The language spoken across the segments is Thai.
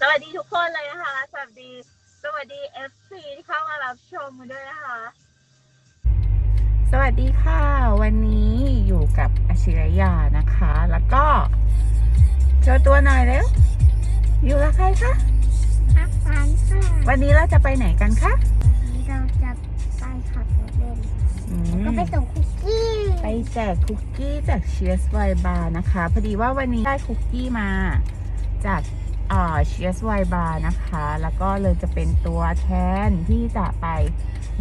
สวัสดีทุกคนเลยนะคะ สวัสดี สวัสดี FC ที่เข้ามารับชมกันด้วยนะคะ สวัสดีค่ะ วันนี้อยู่กับอาชิรยานะคะ แล้วก็โชว์ตัวหน่อยเร็ว อยู่กับใครคะ พักผ่อนค่ะวันนี้เราจะไปไหนกันคะวันนี้เราจะไปขับรถเล่นอืม ก็ไปส่งคุกกี้ไปแจกคุกกี้จากเชียร์สไวบาร์นะคะ พอดีว่าวันนี้ได้คุกกี้มาจากอ่า เชียร์สไวบาร์นะคะ แล้วก็เลยจะเป็นตัวแทนที่จะไป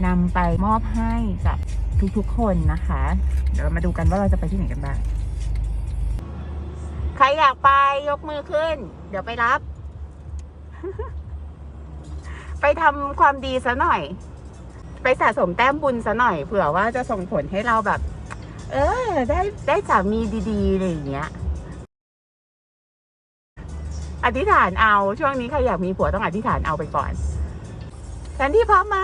นำไปมอบให้กับทุกๆคนนะคะ เดี๋ยวเรามาดูกันว่าเราจะไปที่ไหนกันบ้าง ใครอยากไปยกมือขึ้น เดี๋ยวไปรับ ไปทำความดีซะหน่อย ไปสะสมแต้มบุญซะหน่อย เผื่อว่าจะส่งผลให้เราแบบ เออ ได้ได้สามีดีๆอะไรอย่างเงี้ย อธิษฐานเอาช่วงนี้ใครอยากมีผัวต้องอธิษฐานเอาไปก่อนแคนดี้พร้อมไหม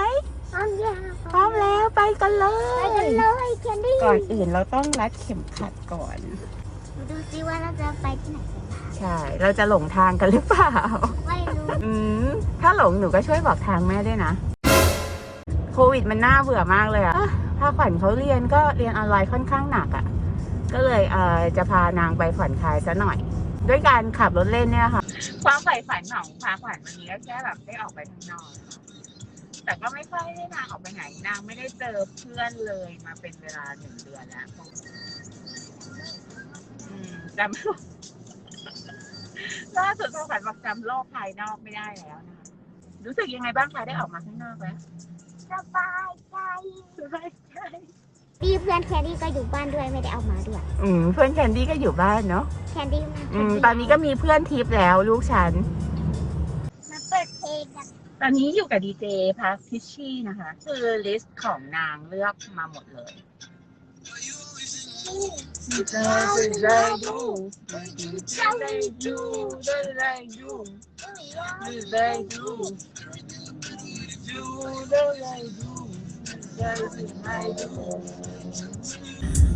พร้อมยังพร้อมแล้วไปกันเลไปย กันเลยแคนดี้ก่อนอื่นเราต้องรัดเข็มขัดก่อน มาดูซิว่าเราจะไปที่ไหนกันบ้างใช่ เราจะหลงทางกันหรือเปล่า ไม่รู้อืม ถ้าหลงหนูก็ช่วยบอกทางแม่ด้วยนะ โควิดมันน่าเบื่อมากเลยอะพาขวัญเขาเรียนก็เรียนออนไลน์ค่อนข้างหนักอะก็เลยเอ่อจะพานางไปผ่อนคลายซะหน่อย ด้วยการขับรถเล่นเนี่ยค่ะ ความใฝ่ฝันของพาขวัญวันนี้ก็แค่แบบได้ออกไปข้างนอกแต่ก็ไม่ค่อยได้นางออกไปไหนนางไม่ได้เจอเพื่อนเลยมาเป็นเวลาหนึ่งเดือนแล้วจำล่าสุดพาขวัญบอกจำโลกภายนอกไม่ได้แล้วนะคะรู้สึกยังไงบ้างคะได้ออกมาข้างนอกแล้วสบายใจสบายใจ พี่เพื่อนแคนดี้ก็อยู่บ้านด้วยไม่ได้เอามาด้วยอืมเพื่อนแคนดี้ก็อยู่บ้านเนาะแคนดี้มาอืมตอนนี้ก็มีเพื่อนทิปแล้วลูกฉัน มาเปิดเพลงกันตอนนี้อยู่กับดีเจพาพิชชี่นะคะ คือลิสต์ของนางเลือกมาหมดเลย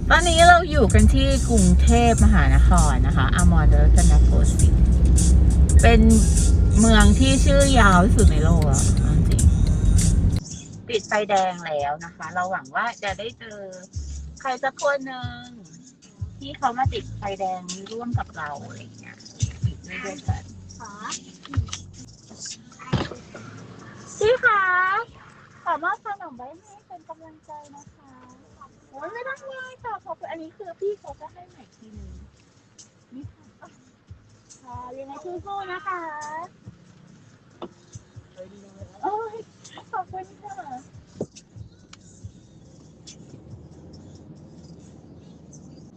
ตอนนี้เราอยู่กันที่กรุงเทพมหานครนะคะอมอรรัตนโกสินเป็นเมืองที่ชื่อยาวที่สุดในโลกอะจริงติดไฟแดงแล้วนะคะ เราหวังว่าจะได้เจอใครสักคนหนึ่งที่เขามาติดไฟแดงร่วมกับเราอะไรอย่างเงี้ยติดด้วยกันพี่คะขอมอบขนมไว้ให้ เป็นกำลังใจนะคะโอ้ยไม่ต้องเลยค่ะขอบคุณอันนี้คือพี่เขาจะให้ใหม่ทีนึงนี่ค่ะค่ะยังไงสู้ๆนะคะโอ้ยขอบคุณค่ะ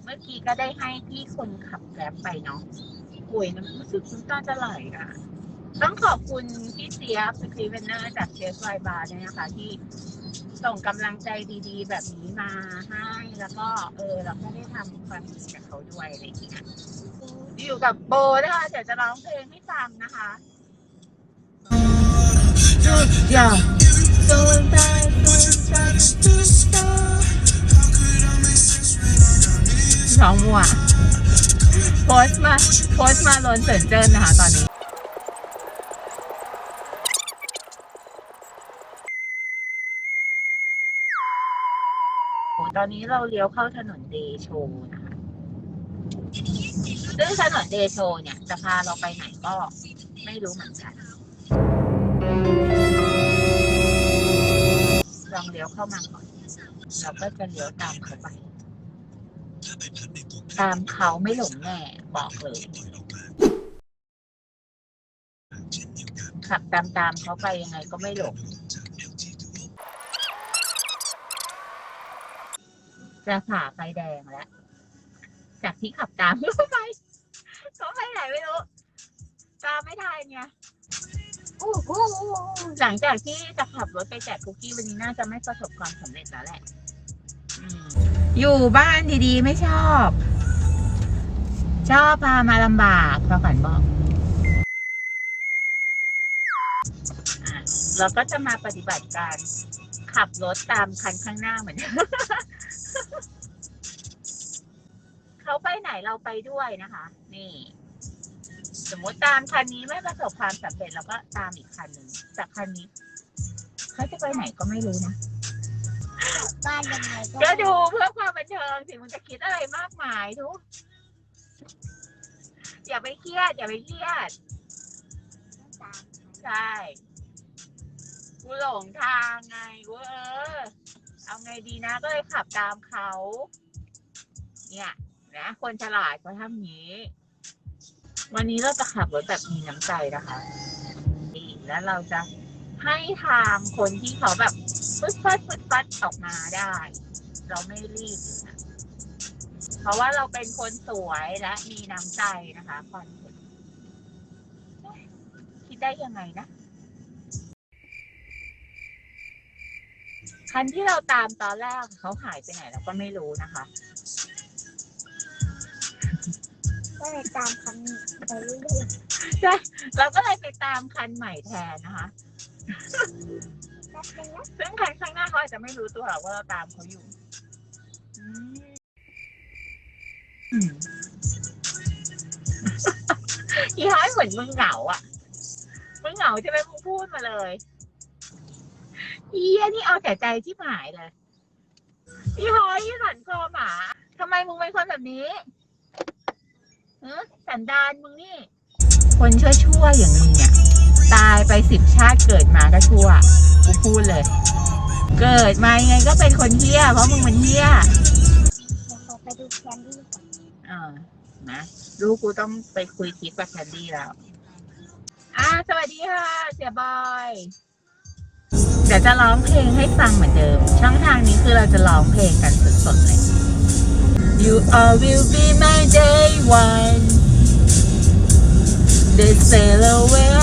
เมื่อกี้ก็ได้ให้พี่คนขับแกร็บไปเนาะป่วยน้ำรู้สึกน้ำตาจะไหลอะ ต้องขอบคุณพี่เสียบสครีเวนเนอร์จากเชฟไวบาร์ด้วยนะคะ ที่ส่งกำลังใจดีๆ แบบนี้มาให้ แล้วก็เออเราก็ได้ทำความดีกับเขาด้วยอะไรอย่างเงี้ยอยู่กับโบนะคะเดี๋ยวจะร้องเพลงให้ฟังนะคะอย่าร้องมัวโพสต์มาโพสต์มาลนเสินเจิ้นนะคะตอนนี้ ตอนนี้เราเลี้ยวเข้าถนนเดโชนะคะซึ่งถนนเดโชเนี่ย จะพาเราไปไหนก็ไม่รู้เหมือนกัน ลองเลี้ยวเข้ามาก่อน เราก็จะเลี้ยวตามเขาไป ตามเขาไม่หลงแน่บอกเลย ขับตามตามๆเขาไปยังไงก็ไม่หลง จะผ่าไฟแดงแล้ว จากที่ขับตามเขาไปเขาไปไหนไม่รู้ ตามไม่ทันไงโอ้โหหลังจากที่จะขับรถไปแจกคุกกี้วันนี้น่าจะไม่ประสบความสำเร็จแล้วแหละอยู่บ้านดีๆ ไม่ชอบ ชอบพามาลำบากพระฝันบอกเราก็จะมาปฏิบัติการ ขับรถตามคันข้างหน้าเหมือนเดิมเขาไปไหนเราไปด้วยนะคะ นี่ สมมติตามคันนี้ไม่ประสบความสำเร็จเราก็ตามอีกคันหนึ่งจากคันนี้เขาจะไปไหนก็ไม่รู้นะบ้านยังไงก็ดูเพื่อความบันเทิงสิมึงจะคิดอะไรมากมายทุกอย่าไปเครียดอย่าไปเครียดตามใช่ กูหลงทางไงกูเออ เอาไงดีนะก็เลยขับตามเขา เนี่ยนะคนฉลาดเขาทำอย่างนี้ วันนี้เราจะขับรถแบบมีน้ำใจนะคะดีแล้วเราจะให้ทางคนที่เขาแบบฟึดฟัดฟึดฟัดออกมาได้ เราไม่รีบนะเพราะว่าเราเป็นคนสวยและมีน้ำใจนะคะคอนเซ็ปต์คิดได้ยังไงนะ คันที่เราตามตอนแรกเขาหายไปไหนเราก็ไม่รู้นะคะก็เลยตามคันนี้ไปเรื่อยเราก็เลยไปตามคันใหม่แทนนะคะๆแป๊บนึงนะซึ่งคันข้างหน้าเขาอาจจะไม่รู้ตัวหรอกว่าเราตามเขาอยู่อืมอืมอีห้อยเหมือนมึงเหงาอะ มึงเหงาใช่ไหมมึงพูดมาเลย อีอันนี่เอาแต่ใจที่หมายเลยอีห้อยอีสันคอหมาทำไมมึงเป็นคนแบบนี้เออสันดานมึงนี่ คนชั่วๆอย่างมึงเนี่ย ตายไปสิบชาติเกิดมาก็ชั่วกูพูดเลย เกิดมายังไงก็เป็นคนเฮี้ย เพราะมึงมันเฮี้ยเดี๋ยวขอไปดูแคนดี้ก่อนเออนะลูกกูต้องไปคุยคลิปกับแคนดี้แล้ว อ่าสวัสดีค่ะ เสียบอย เดี๋ยวจะร้องเพลงให้ฟังเหมือนเดิม ช่องทางนี้คือเราจะร้องเพลงกันสดๆเลย You all will be my day one The sail away